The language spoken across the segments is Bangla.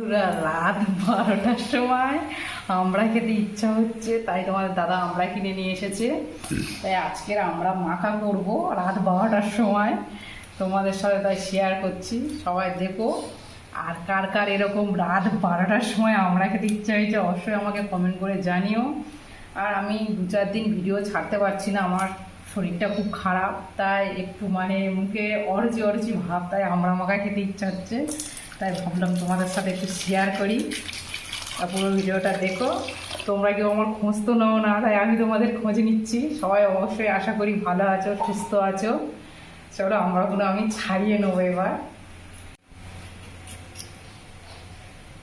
পুরা রাত বারোটার সময় আমরা খেতে ইচ্ছা হচ্ছে, তাই তোমাদের দাদা আমরা কিনে নিয়ে এসেছে। তাই আজকের আমরা মাখা করব রাত বারোটার সময়। তোমাদের সাথে তাই শেয়ার করছি। সবাই দেখো, আর কার কার এরকম রাত বারোটার সময় আমরা খেতে ইচ্ছা হয়েছে, অবশ্যই আমাকে কমেন্ট করে জানিও। আর আমি দু চার দিন ভিডিও ছাড়তে পারছি না, আমার শরীরটা খুব খারাপ, তাই একটু মানে মুখে অরজি অরজি ভাব, তাই আমরা মাখা খেতে ইচ্ছা হচ্ছে। তাই ভাবলাম তোমাদের সাথে একটু শেয়ার করি। পুরো ভিডিওটা দেখো। তোমরা কেউ আমার খোঁজ তো নাও না, তাই আমি তোমাদের খোঁজ নিচ্ছি। সবাই অবশ্যই আশা করি ভালো আছো, সুস্থ আছো। চলো, আমরাগুলো আমি ছাড়িয়ে নেব এবার।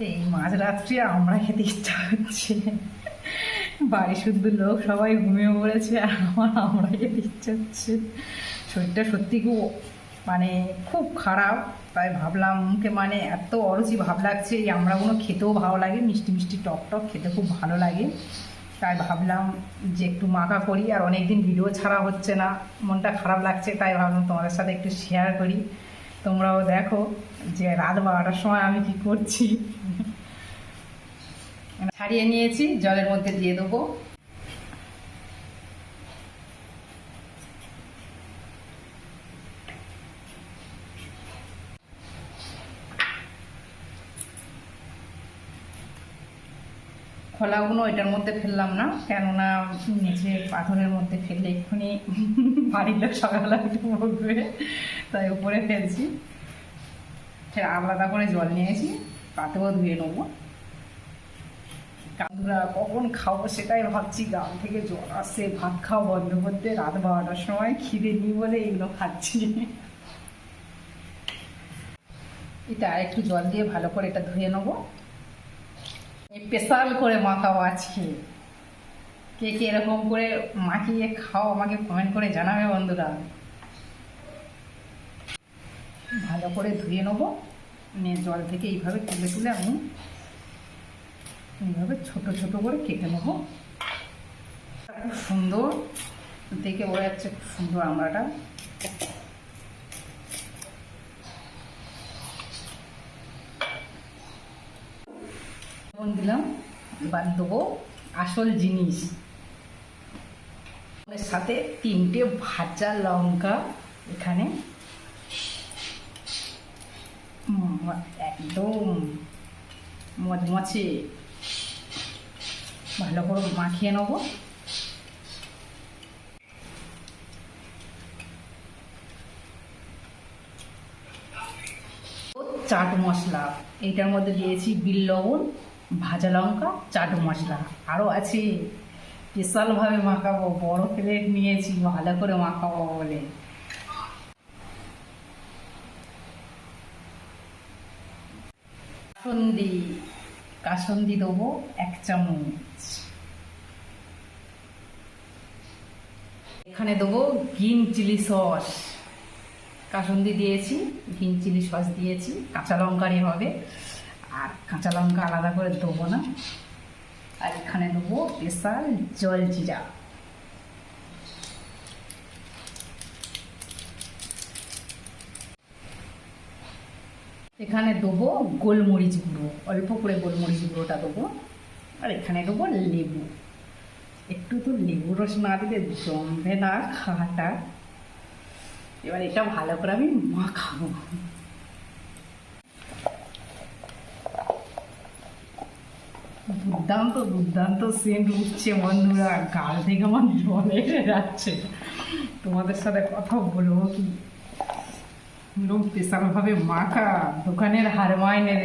এই মাঝরাত্রি আমরা খেতে ইচ্ছা হচ্ছে। বাড়ি শুদ্ধ লোক সবাই ঘুমিয়ে পড়েছে, আর আমার, আমরা খেতে ইচ্ছা হচ্ছে। শরীরটা সত্যি খুব মানে খুব খারাপ। তাই ভাবলাম, মুখে মানে এত অরুচি ভাব লাগছে, এই আমরাগুলো খেতেও ভালো লাগে, মিষ্টি মিষ্টি টক টক খেতে খুব ভালো লাগে। তাই ভাবলাম যে একটু মাখা করি, আর অনেক দিন ভিডিও ছাড়া হচ্ছে না, মনটা খারাপ লাগছে, তাই ভাবলাম তোমাদের সাথে একটু শেয়ার করি। তোমরাও দেখো যে রাত বারোটার সময় আমি কি করছি। ছাড়িয়ে নিয়েছি, জলের মধ্যে দিয়ে দেবো। খোলাগুলো এটার মধ্যে ফেললাম না, কেননা নিচে পাথরের মধ্যে ফেললে এক্ষুনি বাড়ির লোক সকালবেলা একটু তাই উপরে ফেলছি। আলাদা করে জল নিয়েছি পাতেও ধুয়ে নেব। কান্দুরা কখন খাব সেটাই ভাবছি গান থেকে জল আসছে, ভাত খাওয়া বন্ধ করতে, রাত বারোটার সময় খিদে নিই বলে এগুলো খাচ্ছি। এটা একটু জল দিয়ে ভালো করে এটা ধুয়ে নেব। স্পেশাল করে মাখাবো আজকে কে কে এরকম করে মাখিয়ে খাও, আমাকে কমেন্ট করে জানাবে বন্ধুরা। ভালো করে ধুয়ে নেব। নিয়ে জল থেকে এইভাবে তুলে তুলে আমি এইভাবে ছোট ছোট করে কেটে নেব। খুব সুন্দর। দেখে বোঝা যাচ্ছে খুব সুন্দর আমরাটা। লবণ দিলাম, এবার দেবো আসল জিনিস। সাথে তিনটে ভাজা লঙ্কা এখানে। একদম মচমচে। ভালো করে মাখিয়ে নেব। চাট মশলা এইটার মধ্যে দিয়েছি বিল লবণ। ভাজা লঙ্কা, চাট মশলা। আরও আছে। স্পেশালভাবে মাখাবো। বড় প্লেট নিয়েছি ভালো করে মাখাবো বলে। কাসন্দি কাসন্দি দেবো এক চামচ। এখানে দেবো গ্রিন চিলি সস। কাসন্দি দিয়েছি, গ্রিন চিলি সস দিয়েছি। কাঁচা লঙ্কারই হবে। আর কাঁচা লঙ্কা আলাদা করে দেবো না। আর এখানে দেবো স্পেশাল জল জিরা। এখানে দেবো গোলমরিচ গুঁড়ো, অল্প করে গোলমরিচ গুঁড়োটা দেবো। আর এখানে দেবো লেবু। একটু তো লেবু রস না দিলে জমবে না খাওয়াটা। এবার এটা ভালো করে আমি মাখাবো। দুর্দান্ত দুর্দান্ত সেন্ট উঠছে বন্ধুরা। গাল থেকে আমার জল যাচ্ছে। তোমাদের সাথে কথা বলব কি? লোক স্পেশালভাবে মাখা দোকানের হার মাইনে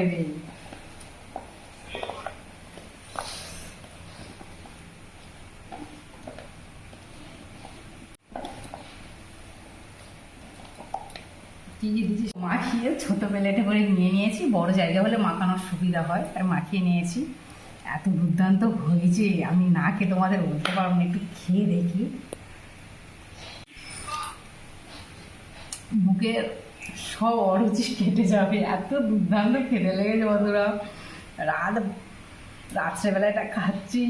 কি মাখিয়ে ছোটো প্লেটে করে নিয়ে নিয়েছি, বড় জায়গা হলে মাখানোর সুবিধা হয় আর মাখিয়ে নিয়েছি। এত দুর্দান্ত হয়েছে, আমি না খেয়ে তোমাদের বলতে পারব না, একটু খেয়ে দেখি। মুখের সব অরুচি কেটে যাবে, এত দুর্দান্ত খেতে লেগেছে বন্ধুরা। রাত রাত্রেবেলা এটা খাচ্ছি,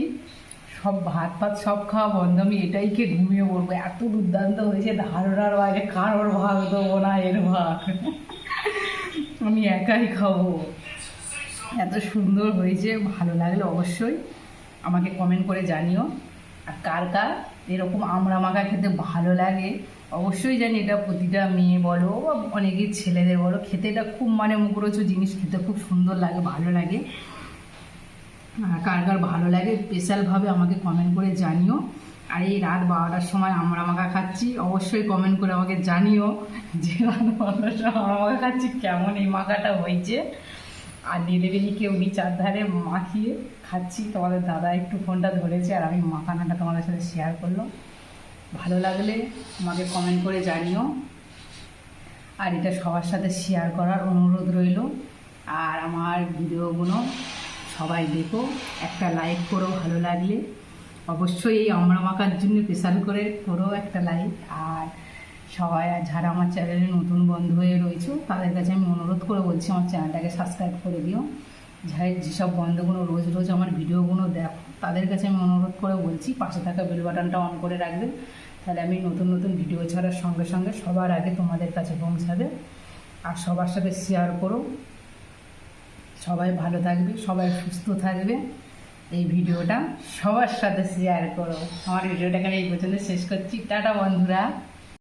সব ভাত ফাত সব খাওয়া বন্ধ, আমি এটাই খেয়ে ঘুমিয়ে পড়ব। এত দুর্দান্ত হয়েছে ধারণার বাইরে কারোর ভাগ দেবো না এর ভাগ। আমি একাই খাব। এত সুন্দর হয়েছে, ভালো লাগলে অবশ্যই। আমাকে কমেন্ট করে জানিও। আর কার কার? এরকম আমড়া মাখা খেতে ভালো লাগে। অবশ্যই জানি এটা প্রতিটা মেয়ে বলো, বা অনেকের ছেলেদের বলো, খেতে এটা খুব মানে মুখরোচ জিনিস, খেতে খুব সুন্দর লাগে, ভালো লাগে। কার কার ভালো লাগে স্পেশালভাবে আমাকে কমেন্ট করে জানিও। আর এই রাত বারোটার সময় আমরা মাখা খাচ্ছি, অবশ্যই কমেন্ট করে আমাকে জানিও যে রাত বারোটার সময় আমরা মাখা খাচ্ছি, কেমন এই মাখাটা হয়েছে। আর নিরিবিলি কেউ নি চারধারে মাখিয়ে খাচ্ছি। তোমাদের দাদা একটু ফোনটা ধরেছে আর আমি মাখানাটা তোমাদের সাথে শেয়ার করলাম। ভালো লাগলে আমাকে কমেন্ট করে জানিও। আর এটা সবার সাথে শেয়ার করার অনুরোধ রইল। আর আমার ভিডিওগুলো সবাই দেখো, একটা লাইক করো ভালো লাগলে। অবশ্যই এই আমরা মাখার জন্য স্পেশাল করে করো একটা লাইক আর সবাই, আর যারা আমার চ্যানেলে নতুন বন্ধু হয়ে রয়েছে, তাদের কাছে আমি অনুরোধ করে বলছি, আমার চ্যানেলটাকে সাবস্ক্রাইব করে দিও। যাই যেসব বন্ধুগুলো রোজ রোজ আমার ভিডিওগুলো দেখো, তাদের কাছে আমি অনুরোধ করে বলছি, পাশে থাকা বেল বাটনটা অন করে রাখবে। তাহলে আমি নতুন নতুন ভিডিও ছাড়ার সঙ্গে সঙ্গে সবার আগে তোমাদের কাছে পৌঁছাবে। আর সবার সাথে শেয়ার করো। সবাই ভালো থাকবে, সবাই সুস্থ থাকবে। এই ভিডিওটা সবার সাথে শেয়ার করো। আমার ভিডিওটাকে আমি এই পর্যন্ত শেষ করছি। টাটা, বন্ধুরা।